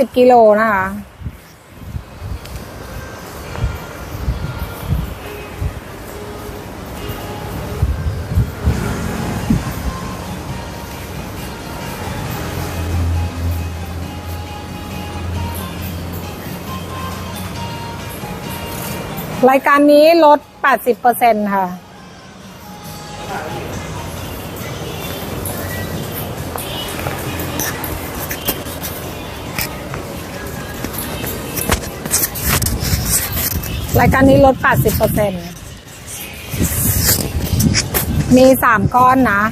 สิบกิโลนะคะ รายการนี้ลด 80%ค่ะ รายการนี้ลด 80%มีสามก้อนนะ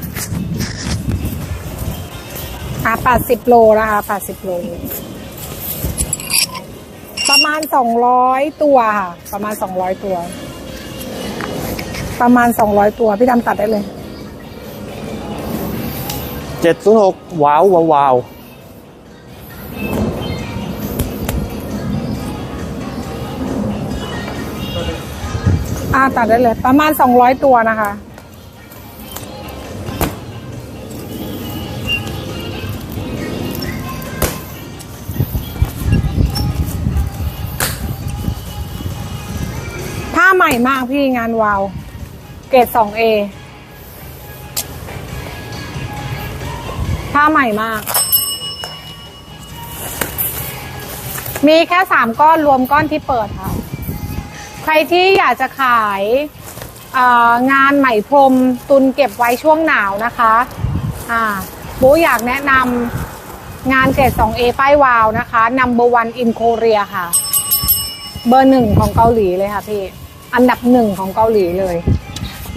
อะ80 โลนะคะ80 โล ประมาณ 200 ตัวค่ะ ประมาณ 200 ตัว ประมาณ 200 ตัว พี่ดำตัดได้เลยเจ็ดศูนย์หกว้าวว้าวว้าว อ่าตัดได้เลย ประมาณ200ตัวนะคะ ผ้าใหม่มากพี่งานวาว เกรด 2A ผ้าใหม่มาก มีแค่3ก้อนรวมก้อนที่เปิดค่ะ ใครที่อยากจะขายเอ่องานไหมพรมตุนเก็บไว้ช่วงหนาวนะคะอ่าบูอยากแนะนำงานเกรด 2A ป้ายวาวนะคะ number one in Korea ค่ะ เบอร์หนึ่งของเกาหลีเลยค่ะพี่ อันดับหนึ่งของเกาหลีเลย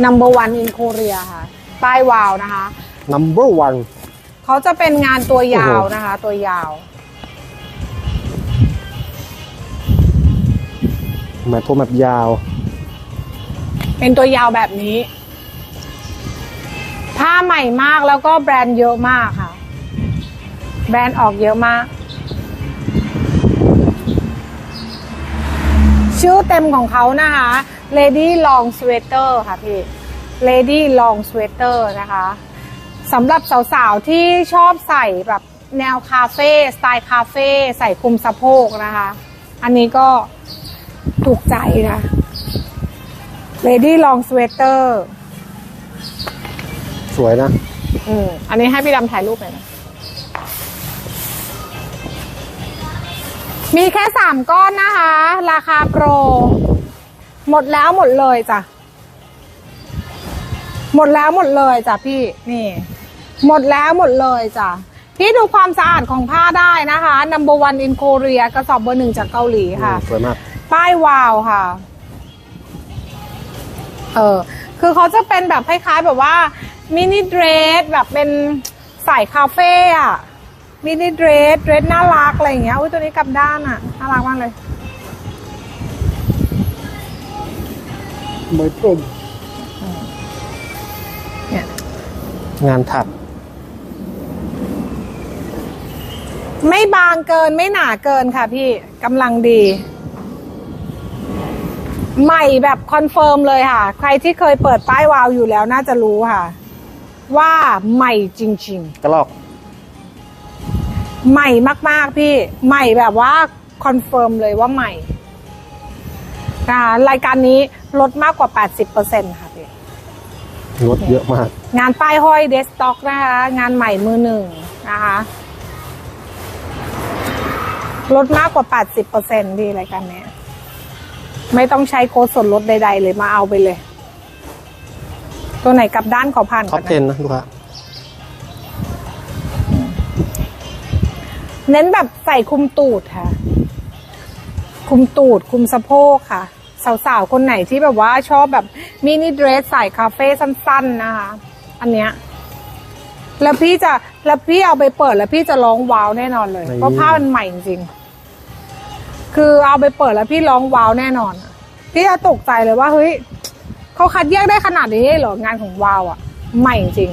number one in Korea ค่ะ ป้ายวาวนะคะนัมเบอร์วันเขาจะเป็นงานตัวยาวโอ้โหนะคะ ตัวยาว หมายพรมแบบยาว เป็นตัวยาวแบบนี้ ผ้าใหม่มากแล้วก็แบรนด์เยอะมากค่ะ แบรนด์ออกเยอะมาก ชื่อเต็มของเขานะคะ Lady Long Sweater ค่ะพี่ Lady Long Sweater นะคะสำหรับสาวๆ ที่ชอบใส่แบบแนวคาเฟ่สไตล์คาเฟ่ใส่คุมสะโพกนะคะ อันนี้ก็ ถูกใจนะ Lady Long Sweater สวยนะอืมอันนี้ให้พี่ดำถ่ายรูปหน่อยนะ มีแค่สามก้อนนะคะ ราคาโปร หมดแล้วหมดเลยจ้ะ หมดแล้วหมดเลยจ้ะพี่ นี่ หมดแล้วหมดเลยจ้ะ พี่ดูความสะอาดของผ้าได้นะคะ number one in Korea กระสอบเบอร์หนึ่งจากเกาหลีค่ะ สวยมาก ป้ายวาวค่ะ เออ คือเขาจะเป็นแบบคล้ายๆ แบบว่ามินิเดรสแบบเป็นสายคาเฟ่อะมินิเดรสเดรสน่ารักอะไรอย่างเงี้ย อุ้ยตัวนี้กลับด้านอะน่ารักมากเลยหมายพรมเนี่ยงานถัก ไม่บางเกินไม่หนาเกินค่ะพี่กำลังดี ใหม่แบบคอนเฟิร์มเลยค่ะ ใครที่เคยเปิดป้ายวาวอยู่แล้วน่าจะรู้ค่ะ ว่าใหม่จริง ๆ กระลอก ใหม่มากๆพี่ ใหม่แบบว่าคอนเฟิร์มเลยว่าใหม่นะคะรายการนี้ลดมากกว่า 80%ค่ะพี่รถเยอะมาก งานป้ายห้อยเดสต็อกนะคะ งานใหม่มือหนึ่งนะคะลดมากกว่า 80%พี่รายการนี้ ไม่ต้องใช้โค้ดส่วนลดใด ๆ เลยมาเอาไปเลย ตัวไหนกลับด้านขอผ่านท็ก่ออปนเทนนะนะลูกค้าเน้นแบบใส่คลุมตูดค่ะคลุมตูดคลุมสะโพกค่ะ สาวๆ คนไหนที่แบบว่าชอบแบบมินิเดรสใส่คาเฟ่สั้น ๆ นะคะ อันเนี้ยแล้วพี่จะแล้วพี่เอาไปเปิดแล้วพี่จะร้องว้าวแน่นอนเลย เพราะผ้ามันใหม่จริงๆ คือเอาไปเปิดแล้วพี่ร้องว้าวแน่นอนอะพี่จะตกใจเลยว่าเฮ้ยเขาคัดแยกได้ขนาดนี้เหรองานของว้าวอะใหม่จริง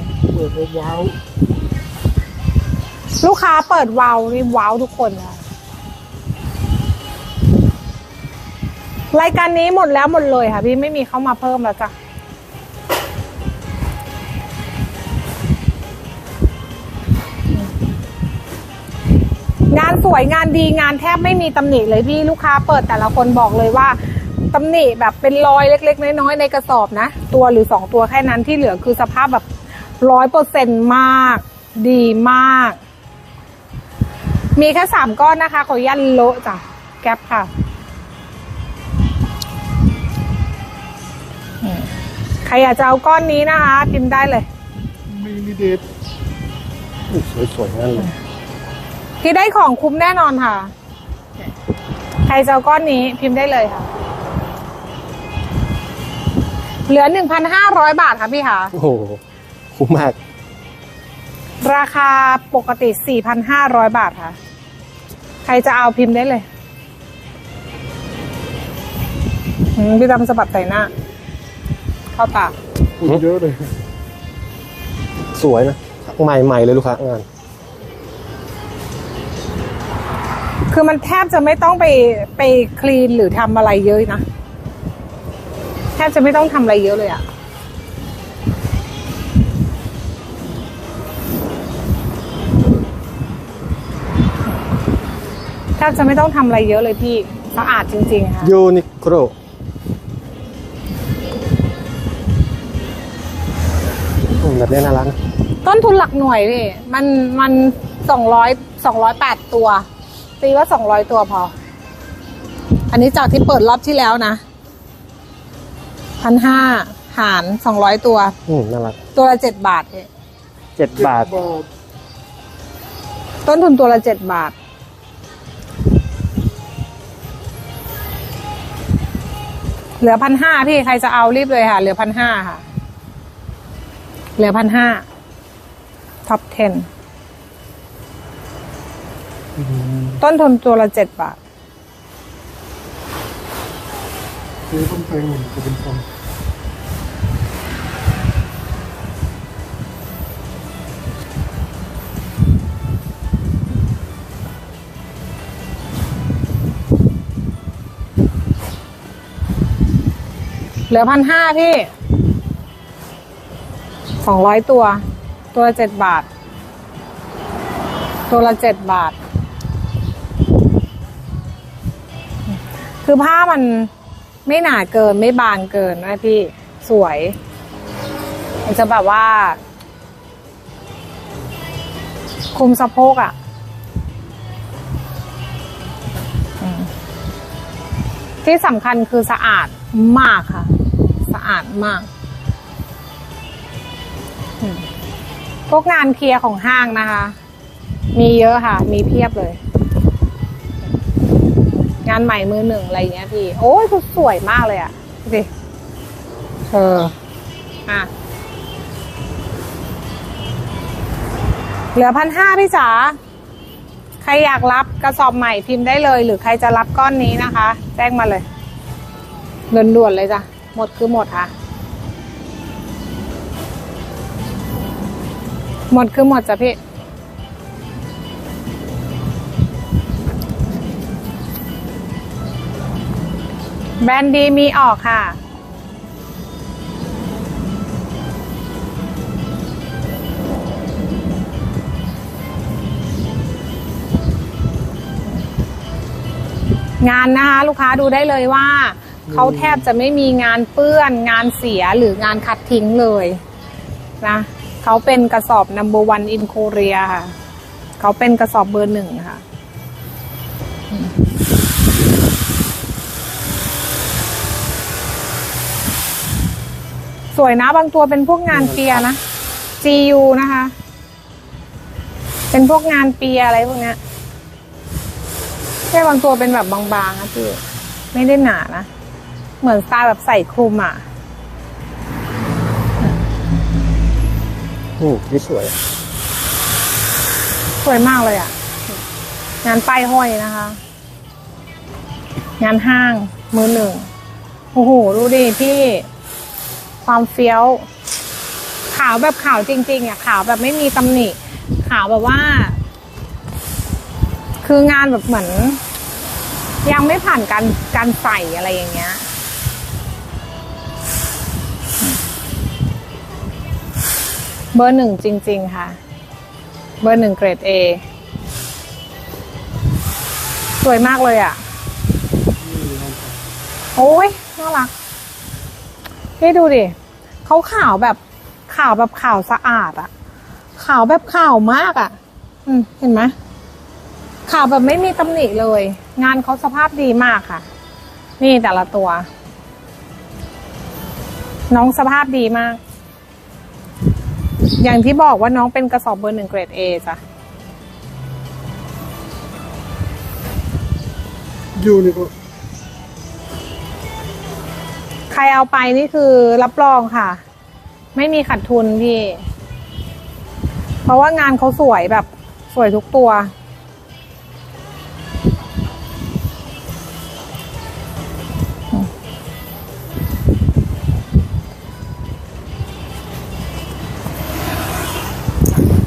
ว้าวลูกค้าเปิดวาวนี่ว้าวทุกคนค่ะรายการนี้หมดแล้วหมดเลยค่ะ พี่ไม่มีเข้ามาเพิ่มแล้วจ้ะ งานสวยงานดีงานแทบไม่มีตำหนิเลยพี่ลูกค้าเปิดแต่ละคนบอกเลยว่าตำหนิแบบเป็นรอยเล็ก ๆ น้อยๆในกระสอบนะ ตัวหรือสองตัวแค่นั้นที่เหลือคือสภาพแบบร้อยเปอร์เซ็นต์มาก ดีมาก มีแค่สามก้อนนะคะขออนุญาตโลจ้ะแก๊ปค่ะใครอยากจะเอาก้อนนี้นะคะพิมพ์ได้เลยมินิเดทสวยๆนั่นเลย ที่ได้ของคุ้มแน่นอนค่ะ ใครจะเอาก้อนนี้พิมพ์ได้เลยค่ะ เหลือหนึ่งพันห้าร้อยบาทค่ะพี่ค่ะ โอ้โห คุ้มมาก ราคาปกติสี่พันห้าร้อยบาทค่ะ ใครจะเอาพิมพ์ได้เลยอืมพี่ดำสะบัดใส่หน้า เข้าตา เยอะเลย สวยนะ ใหม่ๆเลยลูกค้างาน คือมันแทบจะไม่ต้องไปไปคลีนหรือทำอะไรเยอะนะ แทบจะไม่ต้องทำอะไรเยอะเลยอะแทบจะไม่ต้องทำอะไรเยอะเลยพี่สะอาดจริงๆค่ะยูนิโคลแบบนี้น่ารักนะต้นทุนหลักหน่วยพี่ มันมันสองร้อยสองร้อยแปดตัว ตีว่าสองร้อยตัวพอ อันนี้จากที่เปิดรอบที่แล้วนะพันห้าหารสองร้อยตัว อืมน่ารักตัวละเจ็ดบาทพี่เจ็ดบาท ต้นทุนตัวละเจ็ดบาท เหลือพันห้าพี่ใครจะเอารีบเลยค่ะ เหลือพันห้าค่ะ เหลือพันห้าท็อป10 ต้นทุนตัวละเจ็ดบาทซื้อต้นแตงจะเป็นฟองเหลือพันห้าพี่สองร้อยตัว ตัวละเจ็ดบาท ตัวละเจ็ดบาท คือผ้ามันไม่หนาเกินไม่บางเกินนะพี่สวย มันจะแบบว่าคุมสะโพกอะ่ะที่สำคัญคือสะอาดมากค่ะ สะอาดมาก พวกงานเคลียร์ของห้างนะคะ มีเยอะค่ะ มีเพียบเลย งานใหม่มือหนึ่งอะไรอย่างเงี้ยพี่ โอ้ยคือสวยมากเลยอะ่ะดูดิเอออะเหลือพันห้าพี่จ๋าใครอยากรับกระสอบใหม่พิมพ์ได้เลย หรือใครจะรับก้อนนี้นะคะ แจ้งมาเลยด่วนๆเลยจ้ะ หมดคือหมดค่ะ หมดคือหมดจ้ะพี่ แบรนด์ดีมีออกค่ะ งานนะคะ ลูกค้าดูได้เลยว่า เขาแทบจะไม่มีงานเปื้อน งานเสียหรืองานคัดทิ้งเลยนะเขาเป็นกระสอบ number one in Korea ค่ะ เขาเป็นกระสอบเบอร์หนึ่งค่ะ สวยนะบางตัวเป็นพวกงานเปียนะ GU นะคะ เป็นพวกงานเปียอะไรพวกเนี้ยแค่บางตัวเป็นแบบบางๆนะพี่ไม่ได้หนานะ เหมือนสไตล์แบบใส่คลุมอะอืมนี่สวย สวยมากเลยอะ งานป้ายห้อยนะคะ งานห้างมือหนึ่ง โอ้โห ดูดิพี่ ความเฟี้ยว ขาวแบบขาวจริงๆอะขาวแบบไม่มีตำหนิ ขาวแบบว่า คืองานแบบเหมือน ยังไม่ผ่านการการใส่อะไรอย่างเงี้ยเบอร์หนึ่งจริง ๆ ค่ะ เบอร์หนึ่งเกรด A สวยมากเลยอะ โอ้ยน่ารักพี่ดูดิ เขาขาวแบบขาวแบบขาวสะอาดอะขาวแบบขาวมากอะอืมเห็นไหมขาวแบบไม่มีตำหนิเลย งานเขาสภาพดีมากค่ะ นี่แต่ละตัว น้องสภาพดีมาก อย่างที่บอกว่าน้องเป็นกระสอบเบอร์หนึ่งเกรดเอจ้ะยูนิโค ใครเอาไปนี่คือรับรองค่ะ ไม่มีขาดทุนพี่ เพราะว่างานเขาสวยแบบสวยทุกตัว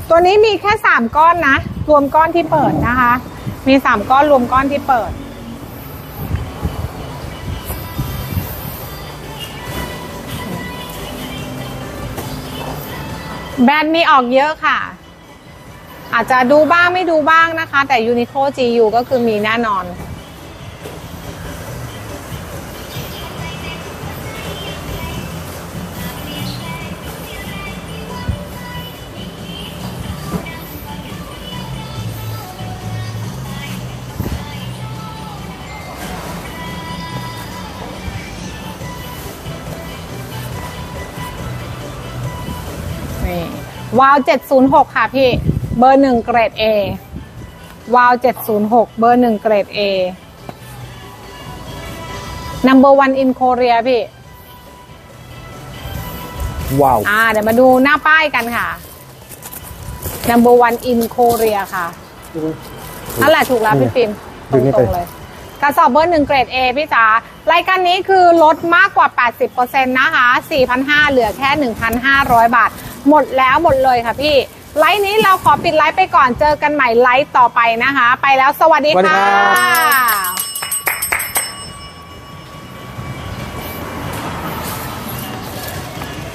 ตัวนี้มีแค่สามก้อนนะ รวมก้อนที่เปิดนะคะ มีสามก้อนรวมก้อนที่เปิด แบรนด์มีออกเยอะค่ะ อาจจะดูบ้างไม่ดูบ้างนะคะ แต่ยูนิโคจียูก็คือมีแน่นอน นี่วาว706ค่ะพี่ เบอร์หนึ่งเกรด A วาว706เบอร์หนึ่งเกรด A number one in Korea พี่ ว้าว อ่า เดี๋ยวมาดูหน้าป้ายกันค่ะ number one in Korea ค่ะนั่นแหละถูกแล้วพี่ปิมตดึงให้รไปงๆเลย กระสอบเบอร์หนึ่งเกรด A พี่จ๋ารายการนี้คือลดมากกว่า 80%นะคะ4,500 เหลือแค่ 1,500 บาท หมดแล้วหมดเลยค่ะพี่ ไลฟ์นี้เราขอปิดไลฟ์ไปก่อนเจอกันใหม่ไลฟ์ต่อไปนะคะ ไปแล้วสวัสดีค่ะ